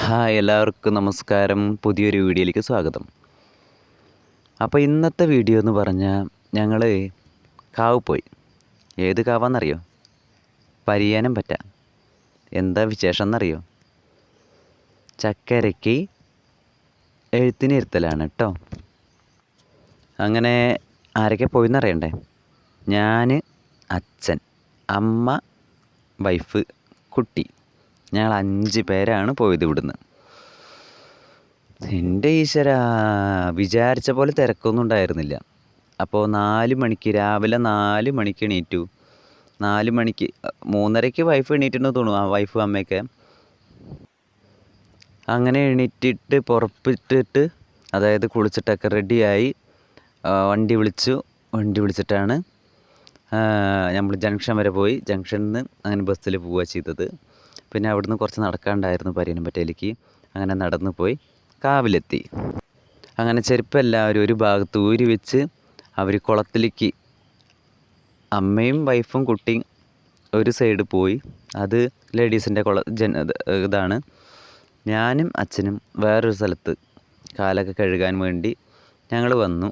Hi എല്ലാവർക്കും നമസ്കാരം. പുതിയൊരു വീഡിയോയിലേക്ക് സ്വാഗതം. അപ്പോൾ ഇന്നത്തെ വീഡിയോ എന്ന് പറഞ്ഞാൽ ഞങ്ങൾ കാവ് പോയി. ഏത് കാവാന്നറിയോ? പരിയാനം പറ്റ. എന്താ വിശേഷം എന്നറിയോ ചക്കരയ്ക്ക് എഴുത്തിനിരുത്തലാണ് കേട്ടോ അങ്ങനെ ആരൊക്കെ പോയിന്നറിയണ്ടേ? ഞാൻ അച്ഛൻ അമ്മ വൈഫ് കുട്ടി. ഞങ്ങൾ അഞ്ച് പേരാണ് പോയത് ഇവിടുന്ന്. എന്റെ ഈശ്വര വിചാരിച്ച പോലെ തിരക്കൊന്നും ഉണ്ടായിരുന്നില്ല. അപ്പോൾ നാല് മണിക്ക് രാവിലെ നാല് മണിക്ക് എണീറ്റു. നാല് മണിക്ക് മൂന്നരയ്ക്ക് വൈഫ് എണീറ്റെന്ന് തോന്നുന്നു ആ വൈഫ് അമ്മയൊക്കെ. അങ്ങനെ എണീറ്റിട്ട് പുറപ്പെട്ടിട്ട് അതായത് കുളിച്ചിട്ടൊക്കെ റെഡിയായി വണ്ടി വിളിച്ചു. വണ്ടി വിളിച്ചിട്ടാണ് നമ്മൾ ജംഗ്ഷൻ വരെ പോയി. ജംഗ്ഷനിൽ നിന്ന് അങ്ങനെ ബസ്സിൽ പോവുക ചെയ്തത്. പിന്നെ അവിടുന്ന് കുറച്ച് നടക്കാണ്ടായിരുന്നു പരിയനമ്പറ്റയിലേക്ക് അങ്ങനെ നടന്നു പോയി. കാവിലെത്തി. അങ്ങനെ ചെരുപ്പ് എല്ലാവരും ഒരു ഭാഗത്ത് ഊരി വെച്ച് അവർ കുളത്തിലേക്ക് അമ്മയും വൈഫും കുട്ടിയും ഒരു സൈഡ് പോയി. അത് ലേഡീസിന്റെ കുള ഇതാണ്. ഞാനും അച്ഛനും വേറൊരു സ്ഥലത്ത് കാലൊക്കെ കഴുകാൻ വേണ്ടി ഞങ്ങൾ വന്നു.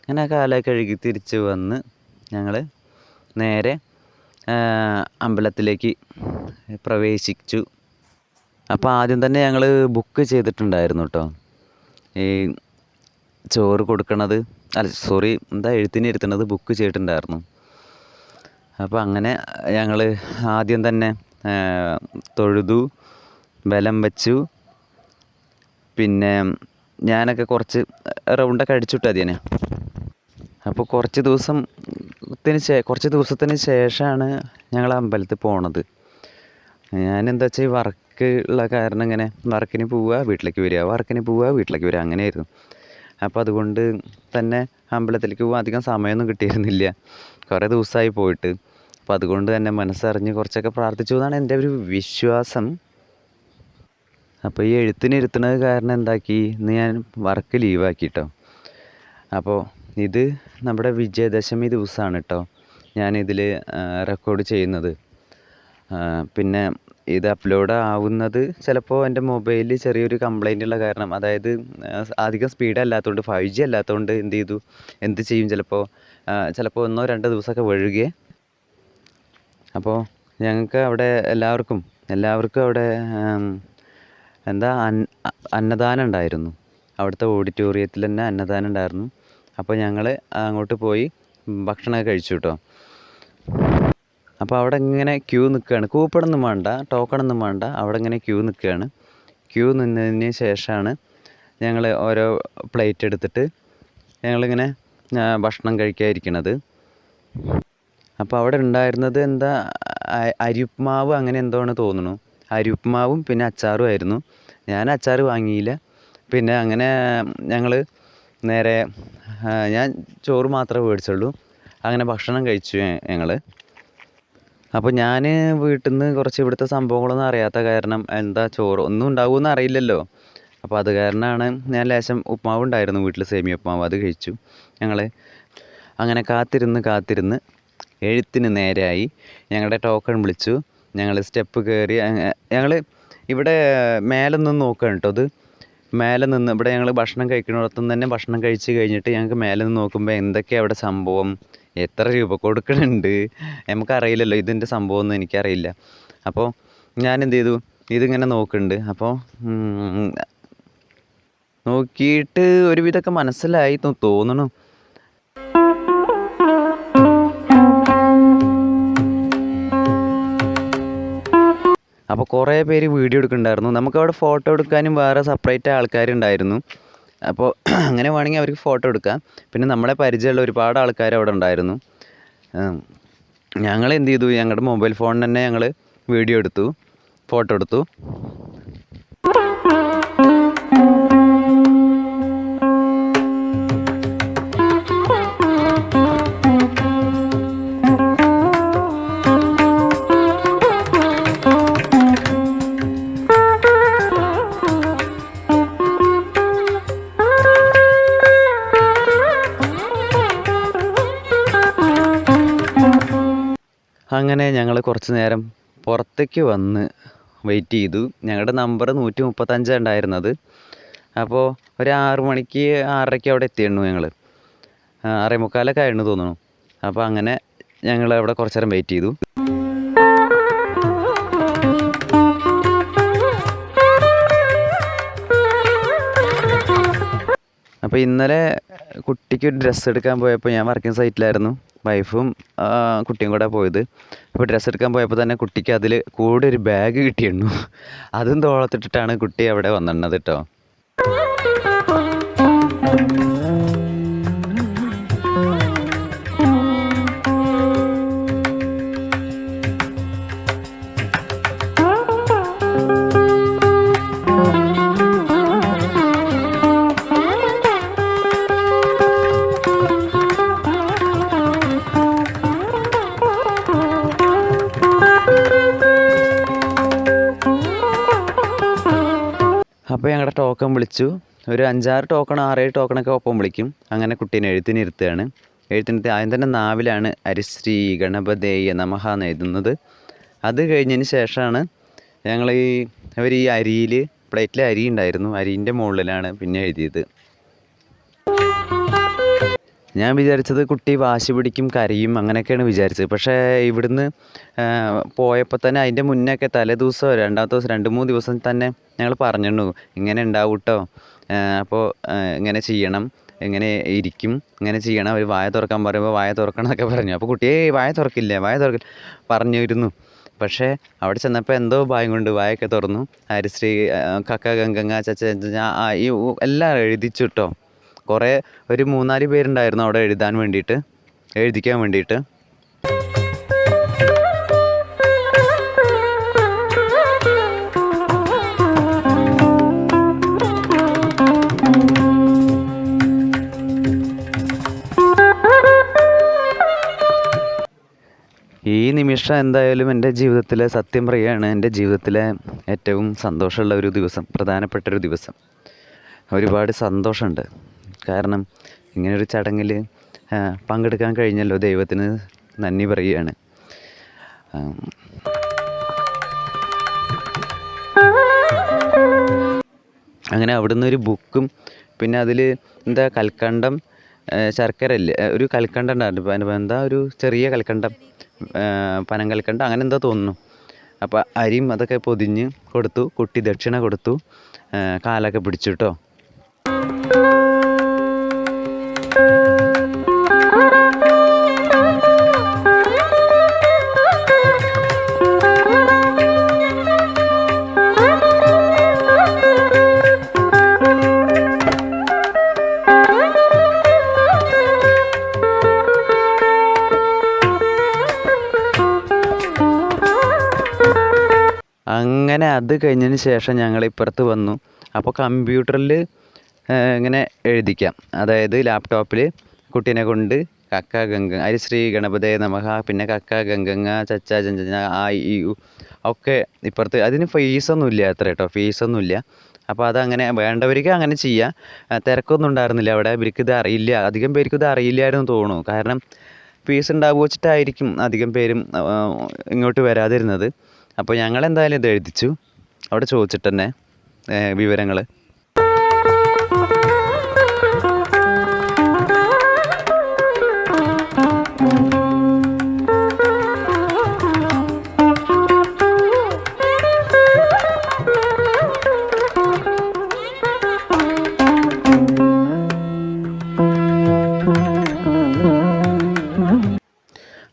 അങ്ങനെ കാലൊക്കെ കഴുകി തിരിച്ച് വന്ന് ഞങ്ങൾ നേരെ അമ്പലത്തിലേക്ക് പ്രവേശിച്ചു. അപ്പോൾ ആദ്യം തന്നെ ഞങ്ങൾ ബുക്ക് ചെയ്തിട്ടുണ്ടായിരുന്നു കേട്ടോ ഈ ചോറ് കൊടുക്കണത് അല്ല സോറി എന്താ എഴുത്തിന് ഇരുത്തണത് ബുക്ക് ചെയ്തിട്ടുണ്ടായിരുന്നു. അപ്പോൾ അങ്ങനെ ഞങ്ങൾ ആദ്യം തന്നെ തൊഴുതു ബലം വച്ചു. പിന്നെ ഞാനൊക്കെ കുറച്ച് റൗണ്ടൊക്കെ അടിച്ചുവിട്ടു അതിനെ. അപ്പോൾ കുറച്ച് ദിവസം ത്തിന് ശേ കുറച്ച് ദിവസത്തിന് ശേഷമാണ് ഞങ്ങൾ അമ്പലത്തിൽ പോണത്. ഞാൻ എന്താ വെച്ചാൽ ഈ വർക്ക് ഉള്ള കാരണം ഇങ്ങനെ വർക്കിന് പോവുക വീട്ടിലേക്ക് വരിക. വർക്കിന് പോവുക വീട്ടിലേക്ക് വരിക അങ്ങനെയായിരുന്നു. അപ്പോൾ അതുകൊണ്ട് തന്നെ അമ്പലത്തിലേക്ക് പോകാൻ അധികം സമയമൊന്നും കിട്ടിയിരുന്നില്ല. കുറേ ദിവസമായി പോയിട്ട്. അപ്പോൾ അതുകൊണ്ട് തന്നെ മനസ്സറിഞ്ഞ് കുറച്ചൊക്കെ പ്രാർത്ഥിച്ചു എന്നാണ് എന്റെ ഒരു വിശ്വാസം. അപ്പോൾ ഈ എഴുത്തിനിരുത്തുന്നത് കാരണം എന്താക്കി? ഇന്ന് ഞാൻ വർക്ക് ലീവാക്കി കേട്ടോ അപ്പോൾ ഇത് നമ്മുടെ വിജയദശമി ദിവസമാണ് കേട്ടോ ഞാനിതിൽ റെക്കോർഡ് ചെയ്യുന്നത്. പിന്നെ ഇത് അപ്ലോഡ് ആവുന്നത് ചിലപ്പോൾ എന്റെ മൊബൈലിൽ ചെറിയൊരു കംപ്ലൈന്റ് ഉള്ള കാരണം അതായത് അധികം സ്പീഡ് അല്ലാത്തതുകൊണ്ട് ഫൈവ് ജി അല്ലാത്തതുകൊണ്ട് എന്ത് ചെയ്തു? എന്ത് ചെയ്യും ചിലപ്പോൾ ചിലപ്പോൾ ഒന്നോ രണ്ടോ ദിവസമൊക്കെ വഴുകേ അപ്പോൾ ഞങ്ങൾക്ക് അവിടെ എല്ലാവർക്കും എല്ലാവർക്കും അവിടെ എന്താ അന്നദാനം ഉണ്ടായിരുന്നു. അവിടുത്തെ ഓഡിറ്റോറിയത്തിൽ തന്നെ അന്നദാനം ഉണ്ടായിരുന്നു. അപ്പോൾ ഞങ്ങൾ അങ്ങോട്ട് പോയി ഭക്ഷണമൊക്കെ കഴിച്ചു കേട്ടോ അപ്പോൾ അവിടെ ഇങ്ങനെ ക്യൂ നിൽക്കുകയാണ്. കൂപ്പണൊന്നും വേണ്ട ടോക്കണൊന്നും വേണ്ട. അവിടെ ഇങ്ങനെ ക്യൂ നിൽക്കുകയാണ്. ക്യൂ നിന്നതിന് ശേഷമാണ് ഞങ്ങൾ ഓരോ പ്ലേറ്റ് എടുത്തിട്ട് ഞങ്ങളിങ്ങനെ ഭക്ഷണം കഴിക്കാതിരിക്കണത് അപ്പോൾ അവിടെ ഉണ്ടായിരുന്നത് എന്താ അരിപ്മാവ് അങ്ങനെ എന്തോ ആണ് തോന്നുന്നു. അരിപ്മാവും പിന്നെ അച്ചാറും ആയിരുന്നു. ഞാൻ അച്ചാർ വാങ്ങിയില്ല. പിന്നെ അങ്ങനെ ഞങ്ങൾ നേരെ ഞാൻ ചോറ് മാത്രമേ മേടിച്ചുള്ളൂ. അങ്ങനെ ഭക്ഷണം കഴിച്ചു ഞങ്ങൾ അപ്പോൾ ഞാൻ വീട്ടിൽ നിന്ന് കുറച്ച് ഇവിടുത്തെ സംഭവങ്ങളൊന്നും അറിയാത്ത കാരണം എന്താ ചോറ് ഒന്നും ഉണ്ടാവുമെന്ന് അറിയില്ലല്ലോ. അപ്പോൾ അത് കാരണമാണ് ഞാൻ ലേശം ഉപ്മാവ് ഉണ്ടായിരുന്നു വീട്ടിൽ സേമിയ ഉപ്മാവ്. അത് കഴിച്ചു ഞങ്ങൾ അങ്ങനെ കാത്തിരുന്ന് കാത്തിരുന്ന് എഴുത്തിന് നേരെയായി ഞങ്ങളുടെ ടോക്കൺ വിളിച്ചു. ഞങ്ങൾ സ്റ്റെപ്പ് കയറി ഞങ്ങൾ ഇവിടെ മേലൊന്നും നോക്കുകയാണ് കേട്ടോ. അത് മേലെ നിന്ന് ഇവിടെ ഞങ്ങൾ ഭക്ഷണം കഴിക്കുന്നിടത്തുനിന്ന് തന്നെ ഭക്ഷണം കഴിച്ച് കഴിഞ്ഞിട്ട് ഞങ്ങൾക്ക് മേലെ നിന്ന് നോക്കുമ്പോൾ എന്തൊക്കെയാണ് അവിടെ സംഭവം? എത്ര രൂപ കൊടുക്കണുണ്ട്? നമുക്കറിയില്ലല്ലോ ഇതിന്റെ സംഭവമൊന്നും എനിക്കറിയില്ല. അപ്പോൾ ഞാൻ എന്ത് ചെയ്തു? ഇതിങ്ങനെ നോക്കുന്നുണ്ട്. അപ്പോൾ നോക്കിയിട്ട് ഒരുവിധമൊക്കെ മനസ്സിലായി തോന്നണു. അപ്പോൾ കുറേ പേര് വീഡിയോ എടുക്കുന്നുണ്ടായിരുന്നു. നമുക്ക് അവിടെ ഫോട്ടോ എടുക്കാനും വേറെ സെപ്പറേറ്റ് ആൾക്കാരുണ്ടായിരുന്നു. അപ്പോൾ അങ്ങനെ വേണമെങ്കിൽ അവർക്ക് ഫോട്ടോ എടുക്കാം. പിന്നെ നമ്മളെ പരിചയമുള്ള ഒരുപാട് ആൾക്കാർ അവിടെ ഉണ്ടായിരുന്നു. ഞങ്ങൾ എന്ത് ചെയ്തു? ഞങ്ങളുടെ മൊബൈൽ ഫോണിൽ തന്നെ ഞങ്ങൾ വീഡിയോ എടുത്തു ഫോട്ടോ എടുത്തു. അങ്ങനെ ഞങ്ങൾ കുറച്ച് നേരം പുറത്തേക്ക് വന്ന് വെയിറ്റ് ചെയ്തു. ഞങ്ങളുടെ നമ്പർ നൂറ്റി മുപ്പത്തഞ്ചാണ് ഉണ്ടായിരുന്നത്. അപ്പോൾ ഒരു ആറ് മണിക്ക് ആറരയ്ക്ക് അവിടെ എത്തിയിരുന്നു ഞങ്ങൾ ആറേ മുക്കാലൊക്കെ ആയിരുന്നു തോന്നുന്നു. അപ്പോൾ അങ്ങനെ ഞങ്ങൾ അവിടെ കുറച്ച് നേരം വെയിറ്റ് ചെയ്തു. അപ്പോൾ ഇന്നലെ കുട്ടിക്ക് ഡ്രസ്സ് എടുക്കാൻ പോയപ്പോൾ ഞാൻ വർക്കിംഗ് സൈറ്റിലായിരുന്നു വൈഫും കുട്ടിയും കൂടെ പോയത്. അപ്പോൾ ഡ്രസ്സ് എടുക്കാൻ പോയപ്പോൾ തന്നെ കുട്ടിക്ക് അതിൽ കൂടെ ഒരു ബാഗ് കിട്ടിയിരുന്നു. അതും തോളത്തിട്ടിട്ടാണ് കുട്ടി അവിടെ വന്നിരുന്നത് കേട്ടോ ടോക്കൺ വിളിച്ചു. ഒരു അഞ്ചാറ് ടോക്കൺ ആറേഴ് ടോക്കണൊക്കെ ഒപ്പം വിളിക്കും. അങ്ങനെ കുട്ടീനെ എഴുത്തിന് ഇരുത്തുകയാണ് എഴുത്തിനിരുത്തി ആദ്യം തന്നെ നാവിലാണ് അരിശ്രീ ഗണപതേയ നമഹ എന്ന് എഴുതുന്നത്. അത് കഴിഞ്ഞതിന് ശേഷമാണ് ഞങ്ങൾ ഈ അവർ ഈ അരിയിൽ പ്ലേറ്റിൽ അരി ഉണ്ടായിരുന്നു. അരിന്റെ മുകളിലാണ് പിന്നെ എഴുതിയത്. ഞാൻ വിചാരിച്ചത് കുട്ടി വാശി പിടിക്കും കരയും അങ്ങനെയൊക്കെയാണ് വിചാരിച്ചത്. പക്ഷേ ഇവിടുന്ന് പോയപ്പോൾ തന്നെ അതിന്റെ മുന്നേയൊക്കെ തലേ ദിവസമോ രണ്ടാമത്തെ ദിവസം രണ്ട് മൂന്ന് ദിവസം തന്നെ ഞങ്ങൾ പറഞ്ഞിരുന്നു ഇങ്ങനെ ഉണ്ടാവും കേട്ടോ അപ്പോൾ ഇങ്ങനെ ചെയ്യണം ഇങ്ങനെ ഇരിക്കും ഇങ്ങനെ ചെയ്യണം. അവർ വായ തുറക്കാൻ പറയുമ്പോൾ വായ തുറക്കണം എന്നൊക്കെ പറഞ്ഞു. അപ്പോൾ കുട്ടിയെ വായ തുറക്കില്ല? വായ തുറക്കില്ല പറഞ്ഞിരുന്നു. പക്ഷേ അവിടെ ചെന്നപ്പോൾ എന്തോ ഭയം കൊണ്ട് വായൊക്കെ തുറന്നു. ഹരിശ്രീ കക്ക ചച്ച ചച്ച, ഈ എല്ലാം എഴുതിച്ചു കേട്ടോ കുറേ ഒരു മൂന്നാൽ പേരുണ്ടായിരുന്നു അവിടെ എഴുതാൻ വേണ്ടിയിട്ട് എഴുതിക്കാൻ വേണ്ടിയിട്ട്. ഈ നിമിഷം എന്തായാലും എന്റെ ജീവിതത്തിലെ സത്യം പറയുകയാണ് എന്റെ ജീവിതത്തിലെ ഏറ്റവും സന്തോഷമുള്ള ഒരു ദിവസം പ്രധാനപ്പെട്ട ഒരു ദിവസം. ഒരുപാട് സന്തോഷമുണ്ട്. കാരണം ഇങ്ങനൊരു ചടങ്ങിൽ പങ്കെടുക്കാൻ കഴിഞ്ഞല്ലോ ദൈവത്തിന് നന്ദി പറയുകയാണ്. അങ്ങനെ അവിടുന്ന് ഒരു ബുക്കും പിന്നെ അതിൽ എന്താ കൽക്കണ്ടം ശർക്കര ഒരു കൽക്കണ്ടം ഉണ്ടായിരുന്നു. എന്താ ഒരു ചെറിയ കൽക്കണ്ടം പനം കൽക്കണ്ടം അങ്ങനെ എന്താ തോന്നുന്നു. അപ്പോൾ അരിയും അതൊക്കെ പൊതിഞ്ഞ് കൊടുത്തു കുട്ടി ദക്ഷിണ കൊടുത്തു കാലൊക്കെ പിടിച്ചു കേട്ടോ അങ്ങനെ അത് കഴിഞ്ഞതിന് ശേഷം ഞങ്ങൾ ഇപ്പുറത്ത് വന്നു. അപ്പോൾ കമ്പ്യൂട്ടറിൽ ഇങ്ങനെ എഴുതിക്കാം. അതായത് ലാപ്ടോപ്പിൽ കുട്ടീനെ കൊണ്ട് കക്ക ഗംഗ ഹരിശ്രീ ഗണപതേ നമഹ പിന്നെ കക്ക ഗംഗങ്ങ ചച്ച ചഞ്ച ആ ഇ ഒക്കെ ഇപ്പുറത്ത്. അതിന് ഫീസൊന്നും ഇല്ല അത്ര കേട്ടോ ഫീസൊന്നും ഇല്ല. അപ്പോൾ അതങ്ങനെ വേണ്ടവർക്ക് അങ്ങനെ ചെയ്യാം. തിരക്കൊന്നും ഉണ്ടായിരുന്നില്ല അവിടെ. ഇവർക്ക് ഇത് അറിയില്ല. അധികം പേർക്ക് ഇത് അറിയില്ലായിരുന്നു തോന്നുന്നു. കാരണം ഫീസ് ഉണ്ടാവുക വെച്ചിട്ടായിരിക്കും അധികം പേരും ഇങ്ങോട്ട് വരാതിരുന്നത്. അപ്പോൾ ഞങ്ങൾ എന്തായാലും ഇത് എഴുതിച്ചു. അവിടെ ചോദിച്ചിട്ട് തന്നെ വിവരങ്ങൾ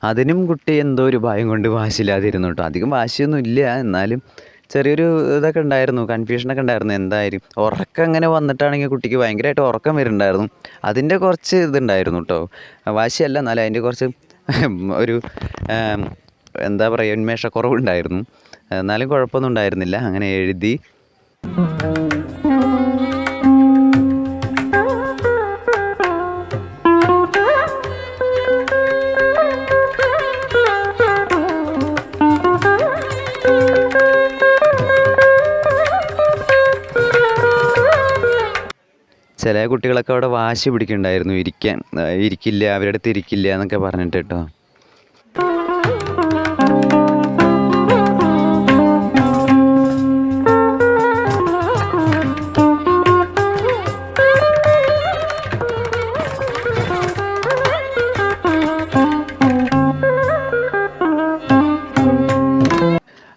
അതിനും കുട്ടി എന്തോ ഒരു ഭയം കൊണ്ട് വാശിയില്ലാതിരുന്നു കേട്ടോ. അധികം വാശിയൊന്നും ഇല്ല. എന്നാലും ചെറിയൊരു ഇതൊക്കെ ഉണ്ടായിരുന്നു. കൺഫ്യൂഷനൊക്കെ ഉണ്ടായിരുന്നു. എന്തായാലും ഉറക്കം അങ്ങനെ വന്നിട്ടാണെങ്കിൽ കുട്ടിക്ക് ഭയങ്കരമായിട്ട് ഉറക്കം വരുന്നുണ്ടായിരുന്നു. അതിന്റെ കുറച്ച് ഇതുണ്ടായിരുന്നു കേട്ടോ. വാശിയല്ല എന്നാലും അതിന്റെ കുറച്ച് ഒരു എന്താ പറയുക ഉന്മേഷക്കുറവുണ്ടായിരുന്നു. എന്നാലും കുഴപ്പമൊന്നും ഉണ്ടായിരുന്നില്ല. അങ്ങനെ എഴുതി. ചില കുട്ടികളൊക്കെ അവിടെ വാശി പിടിക്കണ്ടായിരുന്നു ഇരിക്കാൻ. ഇരിക്കില്ല അവരുടെ അടുത്ത് ഇരിക്കില്ല എന്നൊക്കെ പറഞ്ഞിട്ട് കേട്ടോ.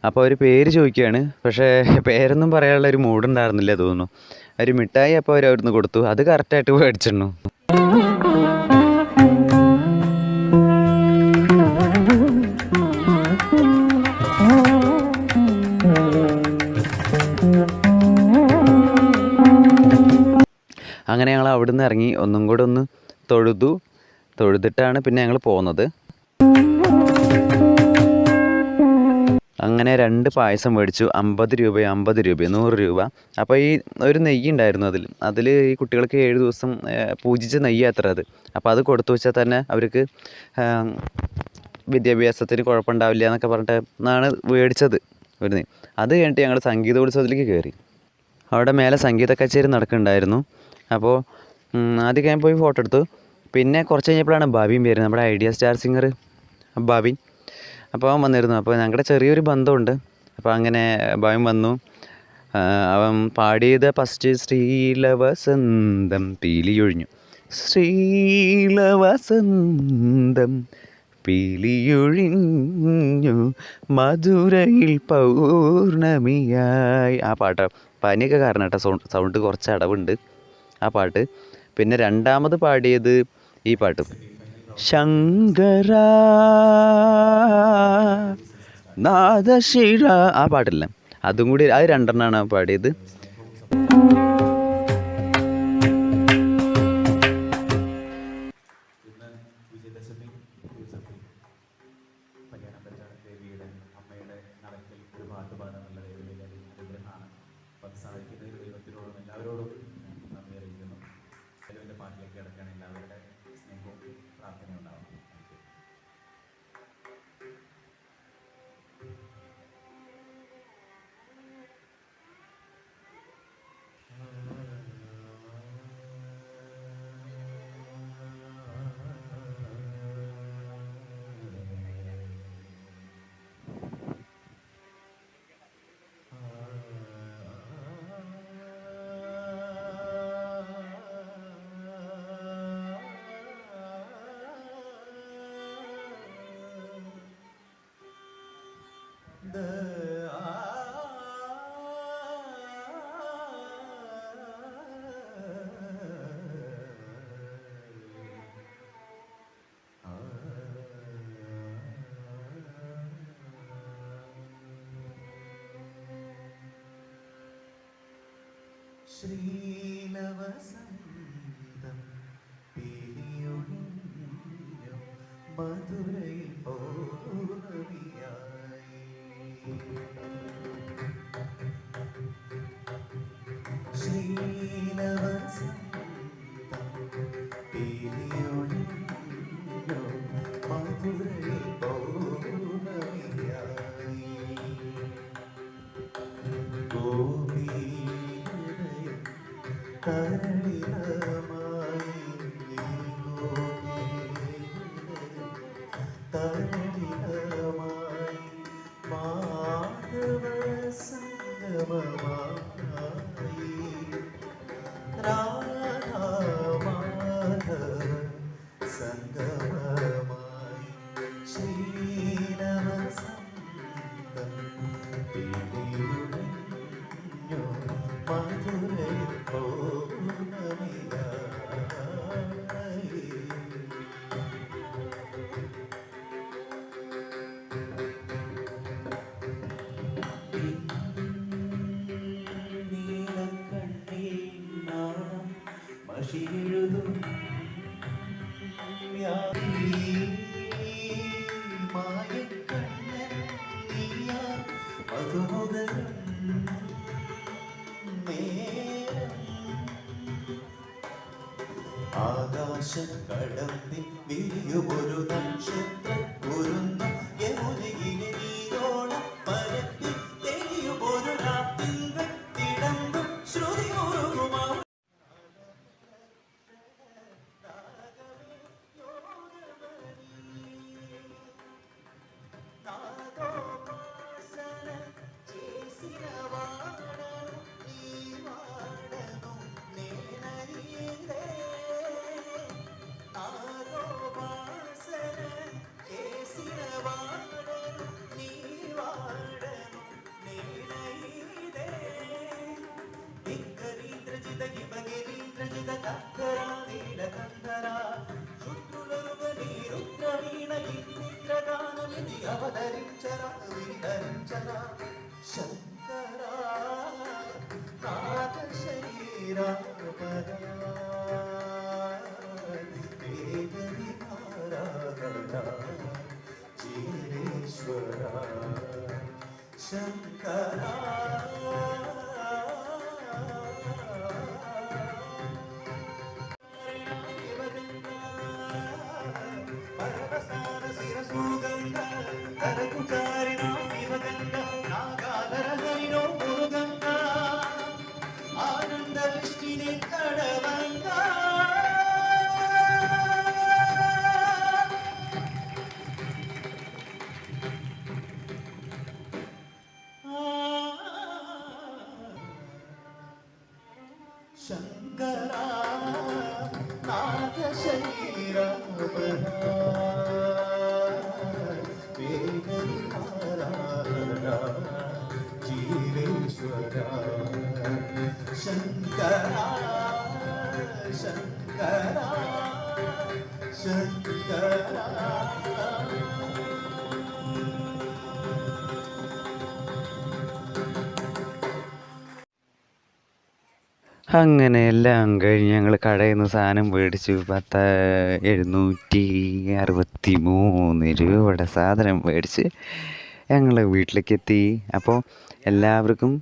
അപ്പോൾ അവർ പേര് ചോദിക്കുകയാണ്. പക്ഷേ പേരൊന്നും പറയാനുള്ള ഒരു മൂഡ് ഉണ്ടായിരുന്നില്ല തോന്നുന്നു. ഒരു മിഠായി അപ്പോൾ അവർ അവിടുന്ന് കൊടുത്തു. അത് കറക്റ്റായിട്ട് മേടിച്ചിരുന്നു. അങ്ങനെ ഞങ്ങൾ അവിടുന്ന് ഇറങ്ങി. ഒന്നും കൂടെ ഒന്ന് തൊഴുതു. തൊഴുതിട്ടാണ് പിന്നെ ഞങ്ങൾ പോകുന്നത് അങ്ങനെ രണ്ട് പായസം മേടിച്ചു. അമ്പത് രൂപ അമ്പത് രൂപ നൂറ് രൂപ. അപ്പോൾ ഈ ഒരു നെയ്യ് ഉണ്ടായിരുന്നു അതിൽ അതിൽ ഈ കുട്ടികൾക്ക് ഏഴ് ദിവസം പൂജിച്ച നെയ്യ് അത്ര അത്. അപ്പോൾ അത് കൊടുത്തു വെച്ചാൽ തന്നെ അവർക്ക് വിദ്യാഭ്യാസത്തിന് കുഴപ്പമുണ്ടാവില്ല എന്നൊക്കെ പറഞ്ഞിട്ട് എന്നാണ് മേടിച്ചത് ഒരു നെയ്യ്. അത് കഴിഞ്ഞിട്ട് ഞങ്ങൾ സംഗീതോത്സവത്തിലേക്ക് കയറി അവിടെ മേലെ സംഗീത കച്ചേരി നടക്കുന്നുണ്ടായിരുന്നു. അപ്പോൾ ആദ്യം ഞാൻ പോയി ഫോട്ടോ എടുത്തു. പിന്നെ കുറച്ച് കഴിഞ്ഞപ്പോഴാണ് ബാബിയും വരുന്നത്. നമ്മുടെ ഐഡിയ സ്റ്റാർ സിംഗർ ബാബി അപ്പോൾ അവൻ വന്നിരുന്നു. അപ്പോൾ ഞങ്ങളുടെ ചെറിയൊരു ബന്ധമുണ്ട്. അപ്പോൾ അങ്ങനെ ബാബി വന്നു. അവൻ പാടിയത് ഫസ്റ്റ് ശ്രീലവസന്തം പീലിയൊഴിഞ്ഞു. ശ്രീലവസന്തം പീലിയൊഴിഞ്ഞു മധുരയിൽ പൗർണമിയായി. ആ പാട്ട് പനിയൊക്കെ കാരണം കേട്ടോ സൗണ്ട് സൗണ്ട് കുറച്ച് അടവുണ്ട്. ആ പാട്ട്. പിന്നെ രണ്ടാമത് പാടിയത് ഈ പാട്ട്. ശങ്കര നാദശിര ആ പാട്ടില്ല? അതും കൂടി അത് രണ്ടെണ്ണമാണ് പാടിയത്? ശ്രീലവസന്തം പിരിയൊഴിഞ്ഞു മധുരയിൽ പൗർണമിയായി ശ്രീലവസന്തം പിരിയൊഴിഞ്ഞു മധുരയിൽ പൗർണമിയായി ഗോപീഹൃദയം 等你 ആകാശം കടമ്പിൽ വിരിയുമൊരു നക്ഷത്ര കുരുന്നു ವಂಚನಾ ശങ്കര നാഥ അങ്ങനെ എല്ലാം കഴിഞ്ഞ് ഞങ്ങൾ കടയിൽ നിന്ന് സാധനം മേടിച്ചു. പത്ത് എഴുന്നൂറ്റി അറുപത്തി മൂന്ന് രൂപയുടെ സാധനം മേടിച്ച് ഞങ്ങൾ വീട്ടിലേക്ക് എത്തി അപ്പോൾ എല്ലാവർക്കും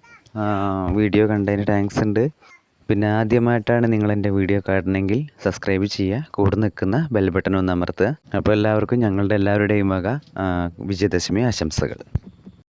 വീഡിയോ കണ്ടതിന് താങ്ക്സ് ഉണ്ട്. പിന്നെ ആദ്യമായിട്ടാണ് നിങ്ങൾ എന്റെ വീഡിയോ കാണണമെങ്കിൽ സബ്സ്ക്രൈബ് ചെയ്യുക. കൂടെ നിൽക്കുന്ന ബെൽ ബട്ടൺ ഒന്ന് അമർത്തുക. അപ്പോൾ എല്ലാവർക്കും ഞങ്ങളുടെ എല്ലാവരുടെയും വക വിജയദശമി ആശംസകൾ.